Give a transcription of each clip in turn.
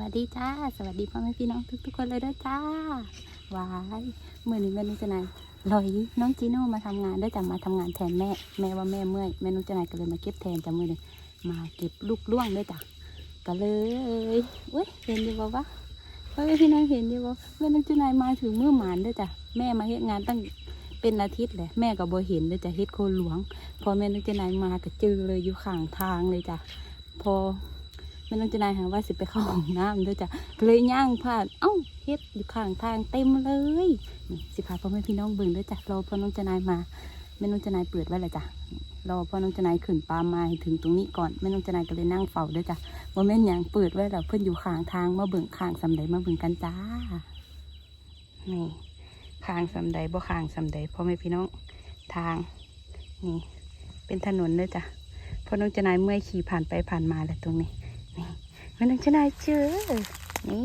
วัสดีจ้า สวัสดีพ่อแม่พี่น้องทุกๆคนเลยด้วยจ้าวายเมื่อนี้แม่นุจนายลอยน้องจีโน่มาทำงานได้จากมาทำงานแทนแม่ แม่ว่าแม่เมื่อยแม่นุจนายก็เลยมาเก็บแทนจ้ามือนี้มาเก็บลูกล่วงด้วยจ้ะก็เลยเว้ยเห็นดีบ่วะพ่อแม่พี่น้องเห็นดีบ่แม่นุจนายมาถึงเมื่อหมานด้วยจ้ะแม่มาเฮ็ดงานตั้งเป็นอาทิตย์เลยแม่ก็บ่เห็นด้วยจ้ะเฮ็ดโคหลวง พอแม่นุจนายมาก็เจอเลยอยู่ข้างทางเลยจ้ะพอ แม่น้องจะนายหาว่าสิไปเข้าห้องน้ำด้วยจ้ะก็เลยย่างผ่านเอ้าเฮ็ดอยู่ข้างทางเต็มเลยนี่สิพาพ่อแม่พี่น้องเบิ่งเด้วยจ้ะรอพ่อน้องจะนายมาแม่น้องจะนายเปิดไว้เลยจ้ะรอพ่อน้องจะนายขึ้นปลามาถึงตรงนี้ก่อนแม่น้องจะนายก็เลยนั่งเฝ้าเด้วยจ้ะว่าแม่นยังเปิดไว้แล้วเพิ่อนอยู่ข้างทางมาเบิ่งข้างสำใดมาเบิ่งกันจ้านี่ข้างสำใดบ่ข้างสำใดพ่อแม่พี่น้องทางนี่เป็นถนนเด้วยจ้ะพ่อน้องจะนายเมื่อยขี่ผ่านไปผ่านมาแหละตรงนี้ นี่แม่นางชนายเจอนี่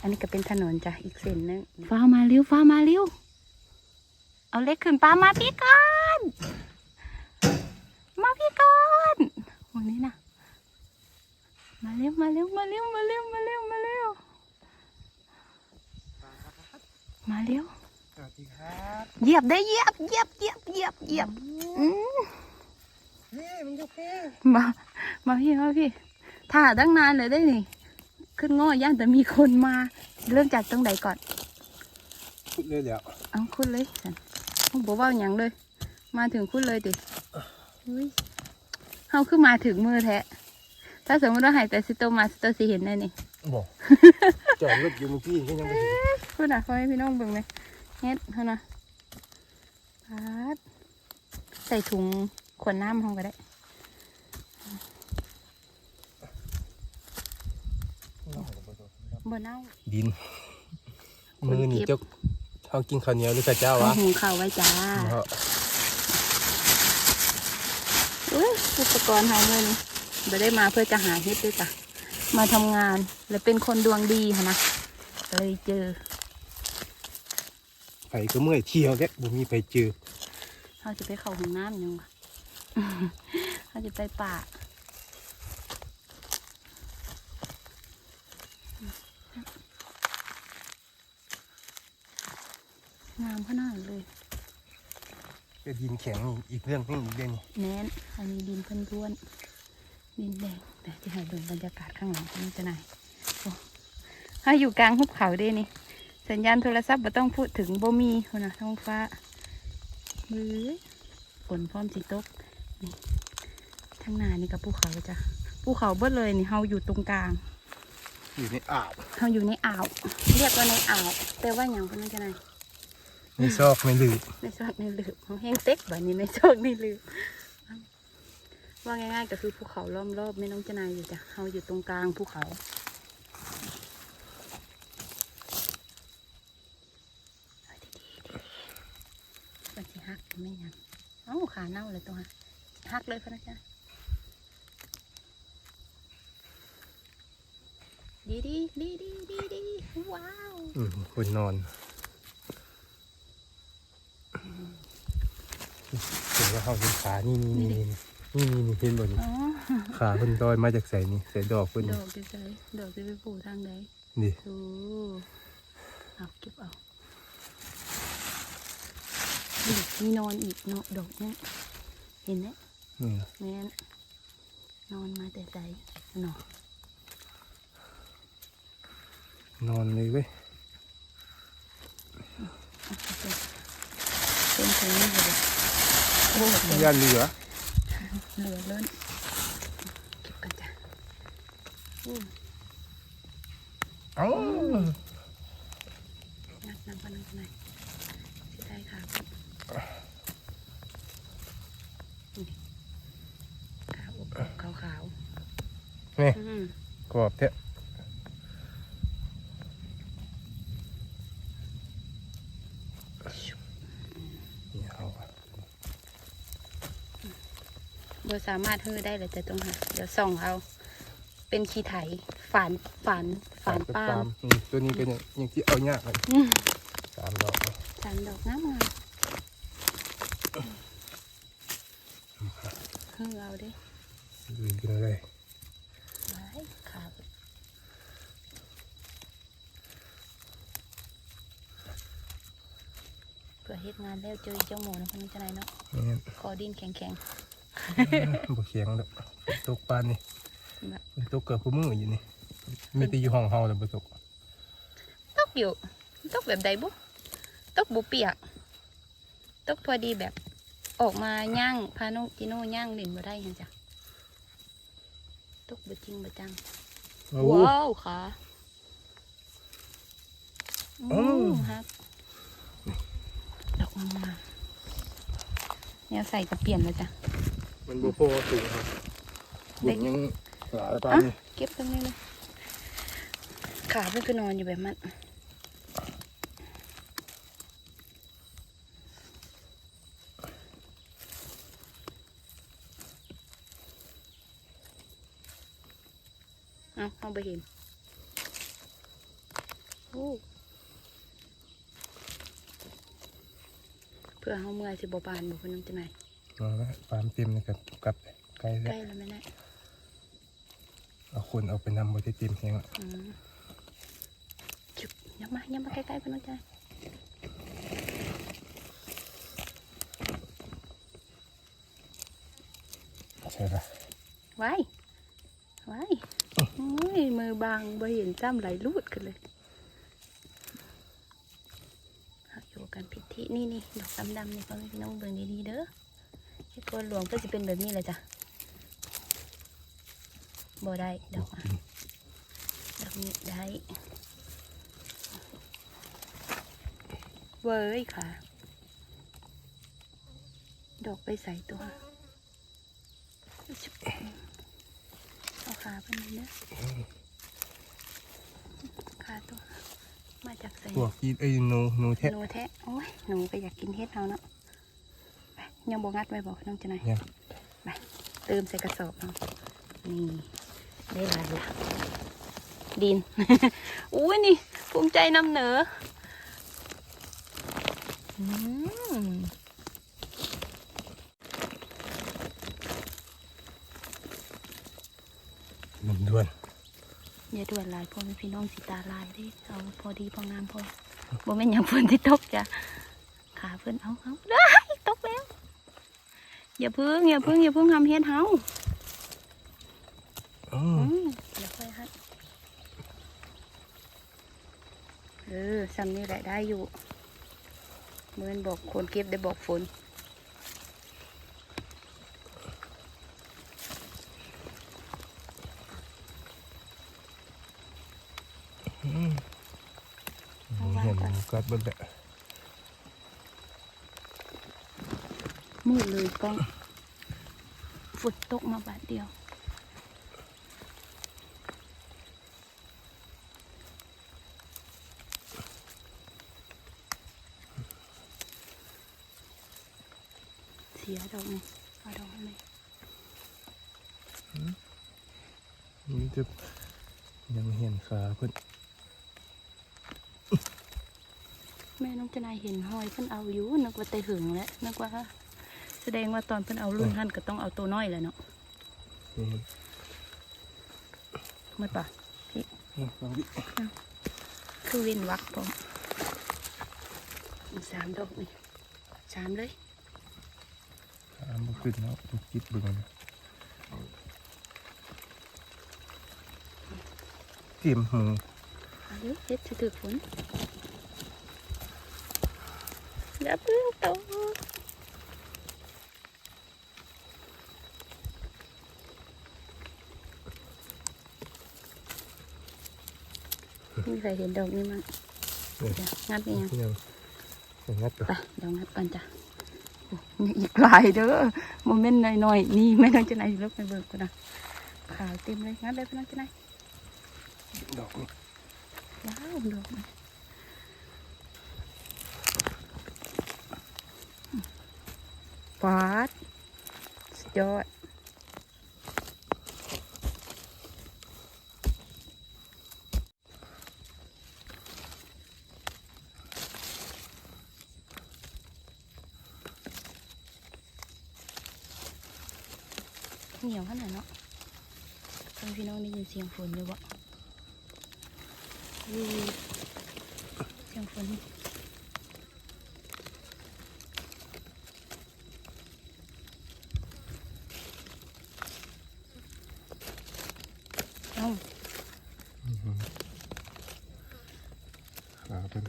อันนี้ก็เป็นถนนจ้ะอีกเส้นหนึงฟ้ามาเร็วฟ้ามาเร็วเอาเล็กขึ้นปลามาพี่ก่อนมาพี่ก่อนวันนี้นะมาเร็วมาเร็วมาเร็วมาเร็วมาเร็วมาเร็วมาเร็วสวัสดีครับเหยียบได้เหยียบเหยียบเหยียบเหยียบเหยียบอืมนี่มันจะเพ่มามาพี่มาพี่ ถ่าตั้งนานเลยได้นี่ ขึ้นง้อย่างแต่มีคนมา เริ่มจากตรงไหนก่อนพูดเลยเดี๋ยวเอาคุณเลยสันผมบอกว่าอย่างเลย มาถึงคุณเลยดิอุ้ยเฮาขึ้นมาถึงมือแท้ถ้าสมมติว่าหายแต่สิโตมาสิโตสิเห็นแน่นี่บอกจอดรถอยู่เมื่อกี้ก็ยังไม่ถึงคุณอะพ่อให้พี่น้องเบิ่งเลยเฮ็ดเท่านะพัดใส่ถุงขวดน้ำห้องก็ได้ บนเน่าดิน มือนี่เจ้าเขากินข้าวเหนียวหรือข้าวเจ้าเอาวะหุงข้าวไว้จ้าเพราะอุ้ยอุปกรณ์หาเงินไม่ได้มาเพื่อจะหาเฮ็ดด้วยจ้ะมาทำงานและเป็นคนดวงดีค่ะนะเลยเจอไผก็เมื่อยเที่ยวแกบ่มีไปเจอเขาจะไปเข้าห้องน้ำยังวะเขาจะไปป่า งามขนาดเลยแต่ดินแข็งนี่อีกเรื่องหนึงอีกเรื่องนี่แน่นอันนี้ดินเพิ่นท้วน ดินแดงแต่ที่ให้ดูบรรยากาศข้างหลังนี่จะไหนโอ้ถ้าอยู่กลางหุบเขาเด้นี่ สัญญาณโทรศัพท์บ่ต้องพูดถึงบ่มีคนนะท้องฟ้ามือฝนพร้อมสิตกนี่ทั้งหน้านี่กับภูเขาจ้ะภูเขาเบิดเลยนี่เฮาอยู่ตรงกลาง อยู่ในอ่าวเฮาอยู่ในอ่าว เรียกว่าในอ่าวแปลว่าอย่างคนนั้นจะไหน ในซอกในหลืบในซอกในหลืบเขาแห้งเต็กแบบนี้ในซอกในหลืบว่าง่ายๆก็คือภูเขาล้อมรอบไม่น้องจะนายอยู่จ้ะเฮาอยู่ตรงกลางภูเขาเอาดีๆๆมันสิหักไม่ยังเอ้าขาเน่าเลยตัวฮะหักเลยพนักงานดีดีดีดีดีดีว้าวอืมคนนอน เห็นว่าเขาเป็นขานี่นี่นี่นี่นี่นี่นี่เห็นบ่นี่อ๋อขาเพิ่นลอยมาจากใส่นี่ใส่ดอกเพิ่นดนี่อกจะใส่ดอกจะไปปลูกทางใดนี่โอ้เอาเก็บเอานี่มีนอนอีกเนาะดอกเนี้ยเห็นไหมนี่แม่นนอนมาแต่ใจเนาะนอนเลยเว้ยเอาไปเป็น เป็นตรงนี้เลยโอ้โหย่านเหลือเหลือล้นเก็บกันจ้ะอู้เอ้านัดน้ำปลาหนึ่งหน่อยสิได้ค่ะนี่ขาวอบขาวขาวนี่ๆอืมกรอบแท้นี่ บ่สามารถเฮื้อได้เลยจะต้องหาเดี๋ยวส่องเอา เป็นขี้ไถฝานฝานฝานปาล์มตัวนี้เป็นอย่างที่เอายากเลยสามดอกสามดอกน้ำงามเฮือเอาเด้ดูกินอะไรไว้ครับเพื่อเฮ็ดงานแล้วเจอเจ้าหมูนะพวกนี้จะไนเนาะขอดินแข็งๆ บ่เคียงดอกฝนตกปานนี่ๆแบบฝนตกเกือบคู่มืออยู่นี่ มีแต่อยู่ห้องเฮาแต่บ่ตกตกอยู่ตกแบบใดบุตกบุเปียกตกพอดีแบบออกมาย่างพานุจิโน่ย่างเล่นบ่ได้เห็นจ้ะตกบ่จริงบ่จังโอ้ว้าวค่ะโอ้โอ้ฮักดอกงามๆเนี่ยใส่กระเปลี่ยนเลยจ้ะ มันบ่พอสูงครับบุญยังหลายปานนี่เก็บตรงนี้เลยขาเพื่อนคือนอนอยู่แบบมันเอาเอาไปเห็นโอ้เพื่อเอาเมื่อยสิบบานบอกคุณน้ำจะไหน เอาละปามเต็มนี่กับกับไกลใกแล้วล้แล้วไหมเนะเอาคนเอาไปนำบ่ได้เต็มแฮงละอืมจุบยังมายังมาใกล้ๆคุณน้ำใจใช่ละไว้ไว้โอ้ยมือบางบ่เห็นจ้ำไหลลูดกันเลยเอาอยู่กันพิธีนี่นี่ดอกดำๆนี่ก็ไม่พี่น้องเบิ่งดีๆเด้อ เฮ็ดตัวหลวงก็จะเป็นแบบนี้เลยจ้ะบ่ได้ดอกอะดอกนี้ได้เว้ยค่ะ ดอกไปใส่ตัวเอาขาไปนี่นะขาตัว มาจากใส่พวกกินเอ้ยหนูหนูแท้หนูแทะโอ้ยหนูก็อยากกินเฮ็ดเอาเนาะไป ยังบงัดไว้บอกน้องจะไหนยังไปเติมใส่กระสอบเอานี่ได้หลายละดิน อุ้ยนี่ภูมิใจนำเหนออืมหนุ่มด้วนอย่าด่วนหลายพ่อแม่พี่น้องสิตาลายเด้เอาพอดีพองามพอบ่แม่นอย่างเพื่อนที่ตกจ้ะขาเพื่อนเอาเอาได้ตกแล้ว อย่าพึ่งอย่าพึ่งอย่าพึ่งทำเฮ็ดเฮาอือืมมเดี๋ยวค่อยฮัดเออซ้ำนี่แหละได้อยู่เมื่อนบอกคนเก็บได้บอกฝนเห็นหนูกัดเบิ่งแหละ มืดเลยกล้องฝนตกมาบาดเดียวเสียดอกนี่เอาดอกนี่นี่จะยังเห็นขาเพิ่นแม่น้องจะนายเห็นหอยเพิ่นเอาอยู่นึกว่าแต่หึงแล้วนึกว่า แสดงว่าตอนเพิ่นเอารุ่นท่านก็ต้องเอาตัวน้อยแหละเนาะนี่มืดปะนี่ฟังดิคือเว้นวักผมสามดอกนี่สามเลยขาบ่ขึ้นเนาะต้องคิดเบิ่งนะเตรียมหูเอาเลยเฮ็ดจะถือฝนอย่าเพิ่งตก มีใครเห็นดอกนี้มั้งนี่เดี๋ยวงัดนี่ยังยังยังงัดตัวไปเดี๋ยวงัดก่อนจ้ะโอ้มีอีกหลายเด้อโมเมนต์หน่อยๆนี่ไม่ต้องจะไหนลบไปเบิกกูนะขาวเต็มเลยงัดเลยพี่น้องจะไหนดอกนี่ว้าวดอกนี่ปาดสุดยอด สียงฝนด้วยวะเสียงฝนเอาขาเป็น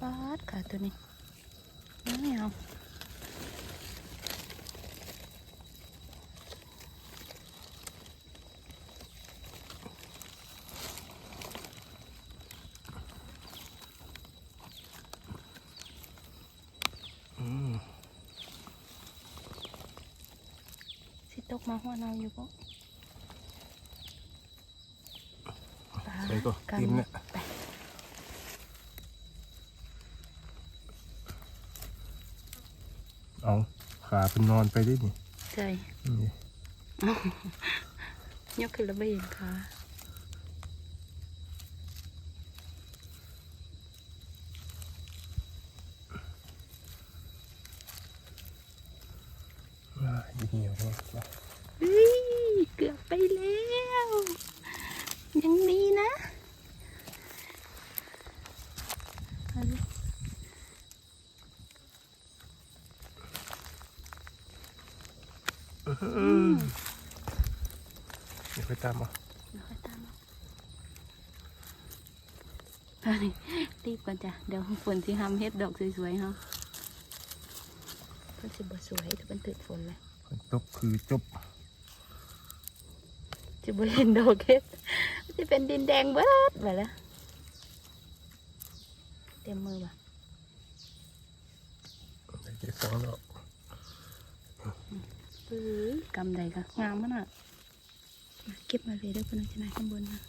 ปาดขาตัวนี้ไม่เอา ตกมาหัวเราอยู่ปะใส่ก็กันเต็มเนี่ยไปเอาขาเป็นนอนไปดินี่ใช่นี่ยกขึ้นแล้วไม่เห็นขา อ่าอีเหี่ยวมากว่ะ เฮ้ยเกือบไปแล้ว ยังดีนะเอาดิ อืมเดี๋ยวไปตามมา เดี๋ยวค่อยตามมาตอนนี้รีบก่ อนจ้ะ เดี๋ยวฝนที่ทำเฮ็ดดอกสวยๆเฮาเพิ่นสิบ่สวยถ้าเพิ่นติดฝนเลยฝนตกคือจบจะบ่เห็นดอกเฮ็ดมันจะเป็นดินแดงเบิดไปแล้วเต็มมือบ่ะได้เจ็ดสองดอกปื้อกำใดก็งามมันอะมาเก็บมาเลยเด้อเพิ่นเอาจะนายข้างบนนะ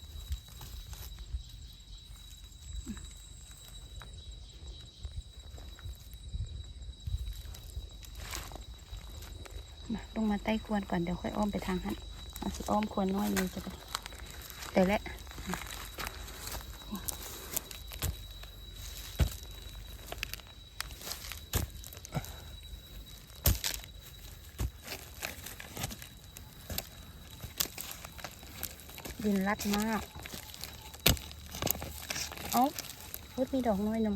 มาลงมาใต้ควรก่อนเดี๋ยวค่อยอ้อมไปทางหันเอาสิอ้อมควรน้อยเลยจะไปแต่ละดินรัดมาก เอ้าพุดมีดอกน้อยหนม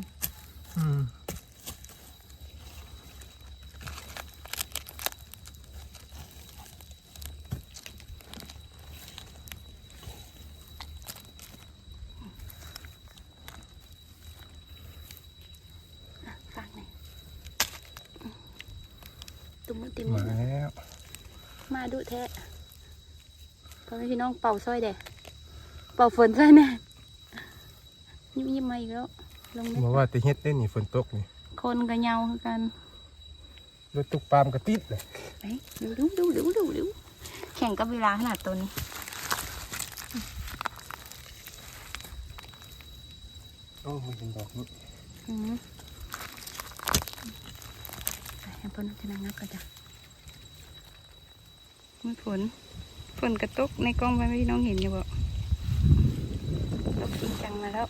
อืม ฟังหน่อย ตุ้มมือติมมามือแล้ว มาดูแท้พ่อแม่พี่น้องเป่าสร้อยเด้เป่าฝนสร้อยแน่ยิ้มยิ้มๆมาอีกแล้วลงเม็ดบอกว่าแต่เฮ็ดได้นี่ฝนตกนี่คนกับเหงาคือกันรถตุกปามกระติดเลยไปดูดูดูดูดูดูแข่งกับเวลาขนาดตัวนี้โอ้มันเป็นดอกนี้ อืมไปให้พ่อน้องจะนั่งนับกันจ้ะมันฝนฝนกระตุกในกล้องไปไม่พี่น้องเห็นอยู่บ่ตกจริงจังมาแล้ว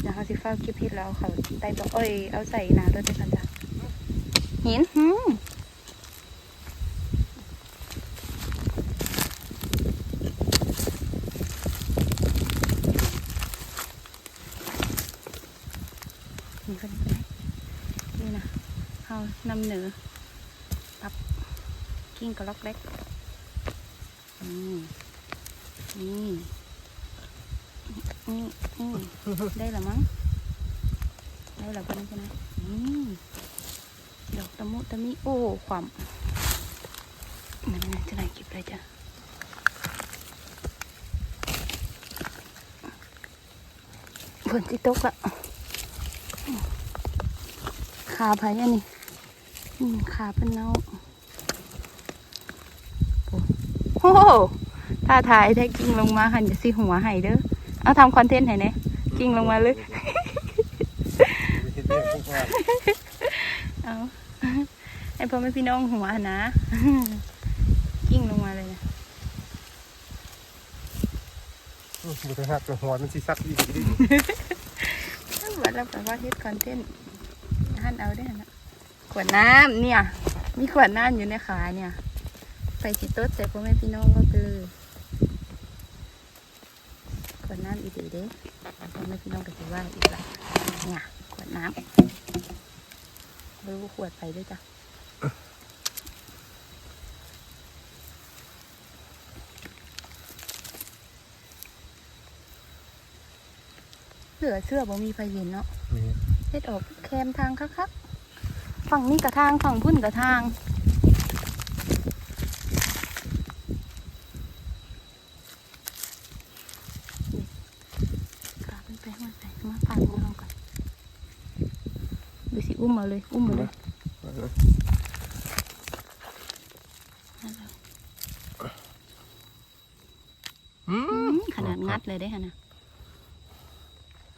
เดี๋ยวเขาสิฟ้าเก็บเห็ดแล้วเราเขาใต้บอกเอ้ยเอาใส่นาด้วยกันจ้ะเห็นหืมนี่ก็ได้นี่นะ เอานำเหนือปับกิ้งกระลอกเล็กนี่นี่นี่นี่ได้และมั้งได้แล้วกันใช่ไหมอืมดอกตะมุตะมิโอ้ความนั่นนะจะไหนเก็บเลยจ้ะฝนที่ตกอะขาพายอันนี้ ขาเป็นเนาโอ้โหถ้าถ่ายถ้ากิ้งลงมาหันจะสิหัวใหายเด้อ เอาทำคอนเทนต์ให้เนี่ยกิ้งลงมาเลยเฮ็ดได้พวกว่าเอาไอพ่อแม่พี่น้องหัวนะกิ้งลงมาเลยนะอืมบ่ได้หักหัวมันสิซักอีกดิวัดแล้วแปลว่าเฮ็ดคอนเทนต์ท่านเอาได้นะ ขวดน้ำเนี่ย มีขวดน้ำอยู่ในขาเนี่ยไปสิโต๊ดใส่พ่อแม่พี่น้องว่าไปเลยขวดน้ำอีดีเด้พ่อแม่พี่น้องก็จะว่าอีกละเนี่ยขวดน้ำรู้ขวดไปด้วยจ้ะเหลือเสื้อบ่มีไฟเย็นเนาะแม่นเฮ็ดออกแคมทางคักๆ ฝั่งนี้กระทางฝั่งพุ่นกระทางกลับมันไปมันไปมาฝั่งของเราก่อนดูสิอุ้มมาเลย อุ้มมาเลยขนาดงัดเลยได้ขนาด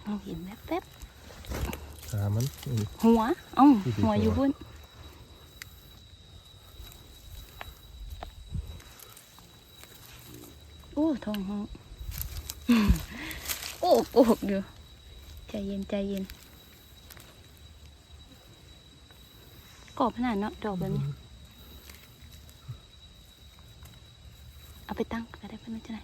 มองเห็นแป๊บ ขามันอืมๆหัวเอ้าที่ดีหัวอยู่หัวบนโอ้ทองห้องโอ้โอกเดี๋ยวใจเย็นใจเย็นกรอบขนาดเนาะดอกแบบนี้เอาไปตั้งก็ได้เพื่อนจะไหน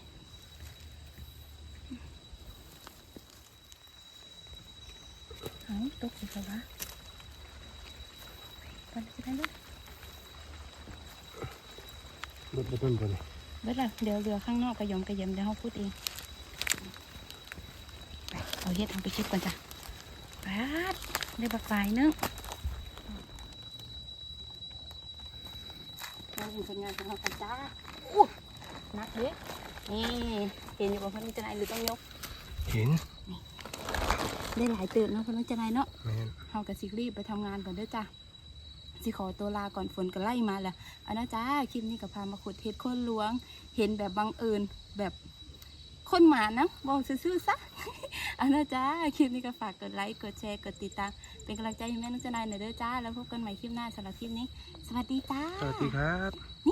เอาตกอีกแล้ววะเพื่อนจะได้เลยรถไปต้นตัวนี้เบิดละเดี๋ยวเรือข้างนอกกระยอมกระเยมเดี๋ยวเขาพูดเองไปเอาเฮ็ดทำไปเก็บก่อนจ้ะปาดได้บักไฟนึงเราเห็นผลงานของเรากันจ้าอู้นักเด้นี่เห็นอยู่บ่เพื่อนจะไหนหรือต้องยก เห็น ได้หลายตื่นเนาะเพื่อนจะไหนเนาะแม่นเฮากับสิรีบไปทำงานก่อนเด้อจ้ะสิขอตัวลาก่อนฝนก็ไล่มาแหละอันนะจ้าคลิปนี้ก็พามาขุดเห็ดโคนหลวง เห็นแบบบังเอิญแบบคนหมานะบอกซื่อๆซะ อันนะจ้าคลิปนี้ก็ฝากกดไลค์กดแชร์กดติดตามเป็นกำลังใจให้แม่นุกเจนายหน่อยเด้อจ้า แล้วพบกันใหม่คลิปหน้าสำหรับคลิปนี้ สวัสดีจ้า สวัสดีครับ นี่